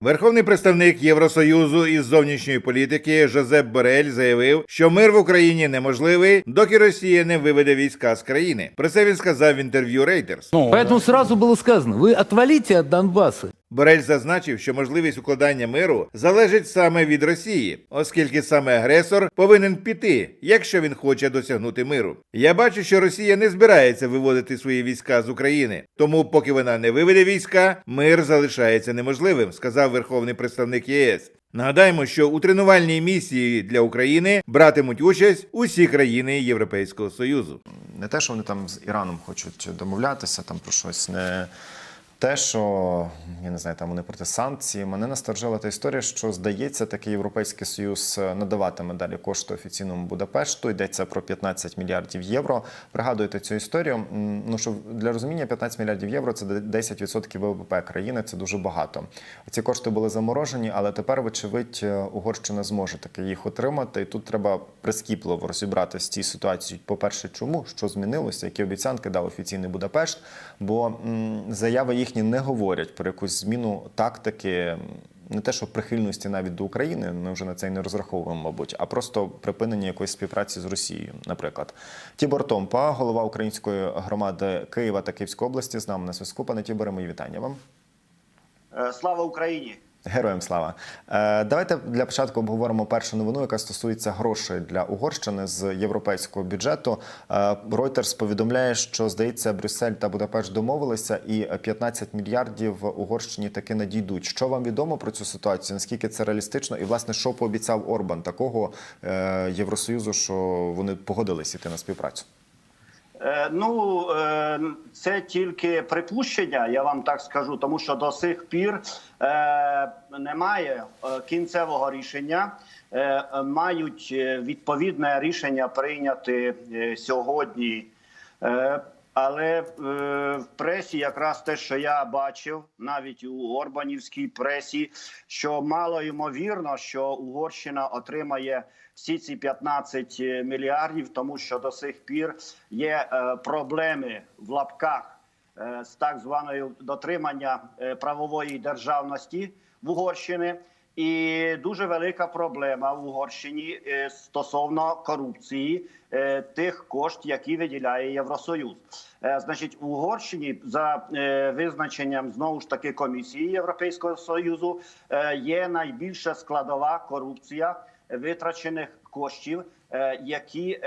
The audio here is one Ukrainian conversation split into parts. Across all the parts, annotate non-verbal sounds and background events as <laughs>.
Верховний представник Євросоюзу із зовнішньої політики Жозеп Борель заявив, що мир в Україні неможливий, доки Росія не виведе війська з країни. Про це він сказав в інтерв'ю Reuters. Поэтому сразу было сказано, вы отвалите от Донбасса. Борель зазначив, що можливість укладання миру залежить саме від Росії, оскільки саме агресор повинен піти, якщо він хоче досягнути миру. Я бачу, що Росія не збирається виводити свої війська з України, тому, поки вона не виведе війська, мир залишається неможливим, сказав верховний представник ЄС. Нагадаємо, що у тренувальній місії для України братимуть участь усі країни Європейського союзу. не те, що вони там з Іраном хочуть домовлятися там про щось, не те, що я не знаю, там вони проти санкцій. Мене насторожила та історія, що здається, такий європейський союз надаватиме далі кошти офіційному Будапешту. Йдеться про 15 мільярдів євро. Пригадуєте цю історію? Ну що для розуміння 15 мільярдів євро це 10% ВВП країни. Це дуже багато. Ці кошти були заморожені, але тепер, вочевидь, Угорщина зможе таки їх отримати. І тут треба прискіпливо розібратися з цією ситуацією. По-перше, чому що змінилося, які обіцянки дав офіційний Будапешт, бо заяви їхні не говорять про якусь зміну тактики. Не те, що прихильності навіть до України, ми вже на це й не розраховуємо, мабуть, а просто припинення якоїсь співпраці з Росією, наприклад. Тібор Томпа, голова української громади Києва та Київської області, з нами на зв'язку. Пане Тіборе, мої вітання вам. Е, Слава Україні! Героям слава. Е, давайте для початку обговоримо першу новину, яка стосується грошей для Угорщини з європейського бюджету. Е, Reuters повідомляє, що здається, Брюссель та Будапешт домовилися, і 15 мільярдів Угорщині таки надійдуть. Що вам відомо про цю ситуацію? Наскільки це реалістично? І власне, що пообіцяв Орбан такого е, Євросоюзу, що вони погодились іти на співпрацю? Е, Ну е, це тільки припущення, я вам так скажу, тому що до сих пір е, немає кінцевого рішення. Мають відповідне рішення прийняти сьогодні. Е, Але е, в пресі якраз те, що я бачив, навіть у Орбанівській пресі, що мало ймовірно, що Угорщина отримає всі ці 15 мільярдів, тому що до сих пір є е, проблеми в лапках е, з так званою дотримання е, правової державності в Угорщині. І дуже велика проблема в Угорщині е, стосовно корупції е, тих коштів, які виділяє Євросоюз. Е, Значить, в Угорщині за визначенням знову ж таки комісії Європейського союзу є найбільша складова корупція витрачених коштів, які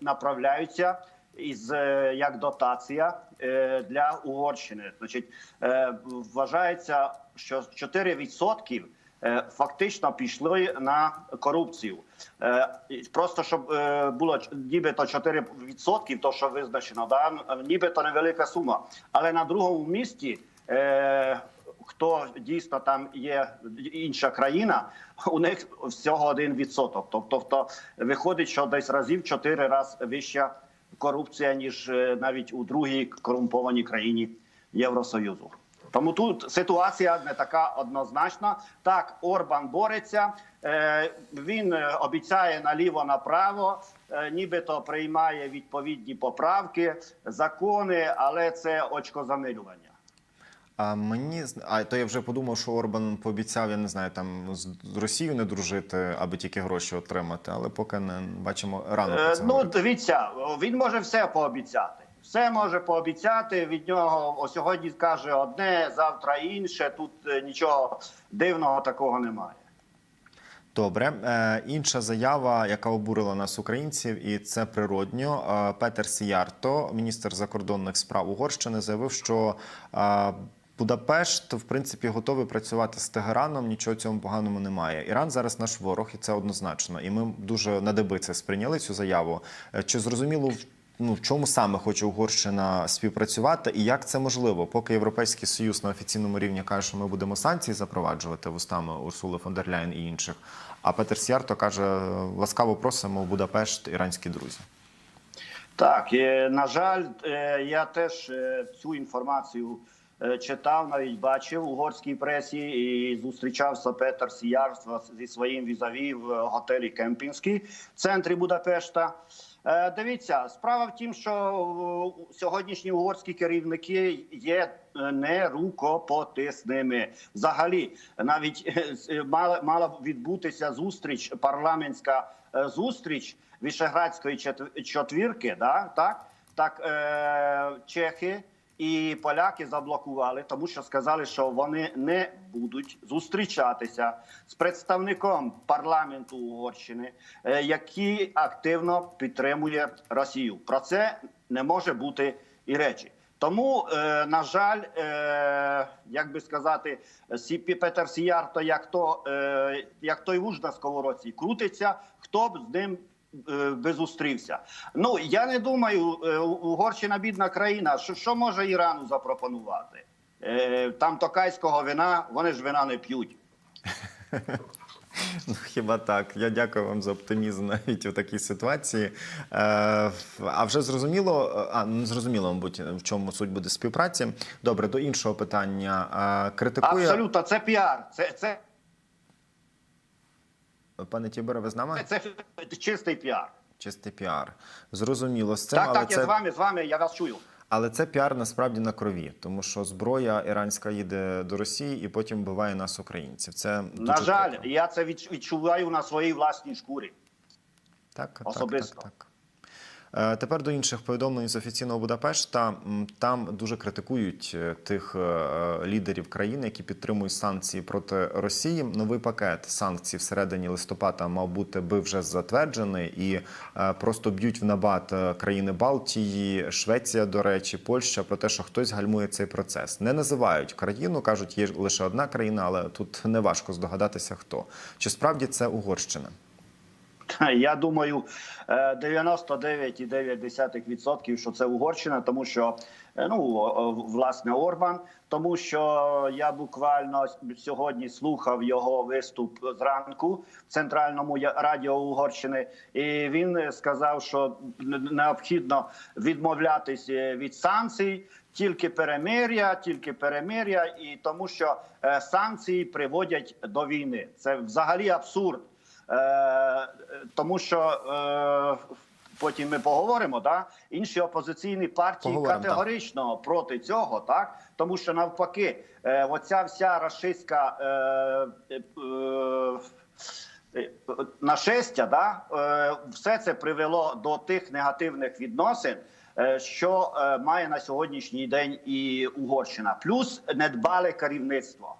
направляються із е, як дотація е, для Угорщини. Значить, е, вважається, що 4% е, фактично пішли на корупцію. Просто щоб було нібито 4%, то що визначено, да? нібито невелика сума. Але на другому місці. Хто дійсно там є інша країна, у них всього 1%. Тобто, то виходить, що десь разів 4 рази вища корупція, ніж е, навіть у другій корумпованій країні Євросоюзу. Тому тут ситуація не така однозначна. Так, Орбан бореться, е, він е, обіцяє наліво направо, нібито приймає відповідні поправки, закони, але це очкозамилювання. А мені а то я вже подумав, що Орбан пообіцяв, я не знаю, там з Росією не дружити, аби тільки гроші отримати, але поки не бачимо рано. Е, Ну говорити. дивіться, він може все пообіцяти. Все може пообіцяти. Від нього о, сьогодні каже одне, завтра інше. Тут е, нічого дивного такого немає. Добре, е, інша заява, яка обурила нас українців, і це природньо. Е, Петер Сіярто, міністр закордонних справ Угорщини, заявив, що е, Будапешт, в принципі, готовий працювати з Тегераном. Нічого цьому поганому немає. Іран зараз наш ворог, і це однозначно. І ми дуже на це сприйняли цю заяву. Е, Чи зрозуміло ну, в чому саме хоче Угорщина співпрацювати, і як це можливо? Поки Європейський Союз на офіційному рівні каже, що ми будемо санкції запроваджувати вустами Урсули фон дер Ляєн і інших. А Петер Сіарто каже: ласкаво просимо в Будапешт, іранські друзі. Так, е, на жаль, е, я теж цю інформацію читав, навіть бачив угорській пресі і зустрічався Петер Сіярство зі своїм візаві в готелі Кемпінський в центрі Будапешта. Е, Дивіться, справа в тім, що е, сьогоднішні угорські керівники є е, не рукопотисними. Взагалі, навіть е, е, мала мала відбутися зустріч, парламентська е, зустріч Вішеградської четвірки, да, так, так е, чехи і поляки заблокували, тому що сказали, що вони не будуть зустрічатися з представником парламенту Угорщини, е, який активно підтримує Росію. Про це не може бути і речі. Тому, е, на жаль, е, як би сказати, Сі- Петер Сіяр, то як то як той вуж на сковородці крутиться, хто б з ним би зустрівся. Ну я не думаю, е, Угорщина бідна країна. Що, що може Ірану запропонувати? Е, Там токайського вина, вони ж вина не п'ють. <laughs> Ну, хіба так? Я дякую вам за оптимізм навіть у такій ситуації. Е, а вже зрозуміло, а ну зрозуміло, мабуть, в чому суть буде співпраці. Добре, до іншого питання. Е, критикує Абсолютно, це піар. Це, це, пане Тібере, ви з нами? це, це чистий піар. Чистий піар. Зрозуміло з цим, Так, але так, це я з вами, з вами, я вас чую. але це піар насправді на крові, тому що зброя іранська їде до Росії і потім вбиває нас, українців. Це На жаль, прикро. я це відчуваю на своїй власній шкурі. Так, Особисто. Так, так, так. Е, Тепер до інших повідомлень з офіційного Будапешта. Там дуже критикують е, тих е, лідерів країни, які підтримують санкції проти Росії. Новий пакет санкцій всередині листопада мав бути би вже затверджений і просто б'ють в набат країни Балтії, Швеція, до речі, Польща про те, що хтось гальмує цей процес. Не називають країну, кажуть, є лише одна країна, але тут не важко здогадатися, хто чи справді це Угорщина. <laughs> Я думаю, е, 99,9% що це Угорщина, тому що е, ну власне Орбан, тому що я буквально сьогодні слухав його виступ зранку в центральному радіо Угорщини, і він сказав, що необхідно відмовлятися від санкцій. Тільки перемир'я, тільки перемир'я, і тому що е, санкції приводять до війни. Це взагалі абсурд. Е, тому що е, потім ми поговоримо, да? інші опозиційні партії Поговоримо, категорично проти цього, так тому що навпаки, е, оця вся рашистська е, е, е, нашестя, да? е, все це привело до тих негативних відносин. Що має на сьогоднішній день і Угорщина, плюс недбале керівництво.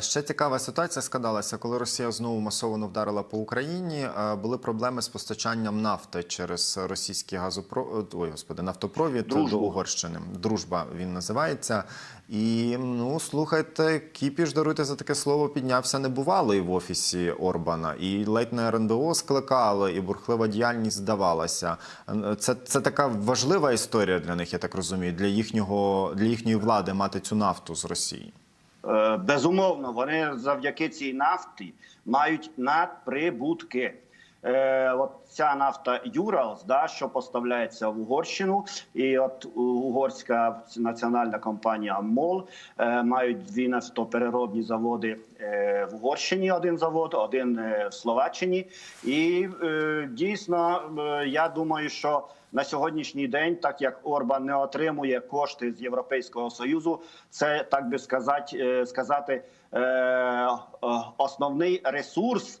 Ще цікава ситуація складалася, коли Росія знову масово вдарила по Україні. Були проблеми з постачанням нафти через російський газопро... Ой, господи, нафтопровід Дружбу. до Угорщини. Дружба він називається. І ну слухайте, кіпіш даруйте за таке слово. Піднявся небувалий в офісі Орбана, і ледь на РНБО скликали, і бурхлива діяльність здавалася. Це, це така важлива історія для них, я так розумію, для їхнього для їхньої влади мати цю нафту з Росії. Е, Безумовно, вони завдяки цій нафті мають надприбутки. Е, от ця нафта Юралс, да, що поставляється в Угорщину, і от угорська національна компанія МОЛ е, мають дві нафтопереробні заводи е, в Угорщині. Один завод, один е, в Словаччині. І е, дійсно, е, я думаю, що на сьогоднішній день, так як Орбан не отримує кошти з Європейського союзу, це так би сказати, е, сказати е, е, основний ресурс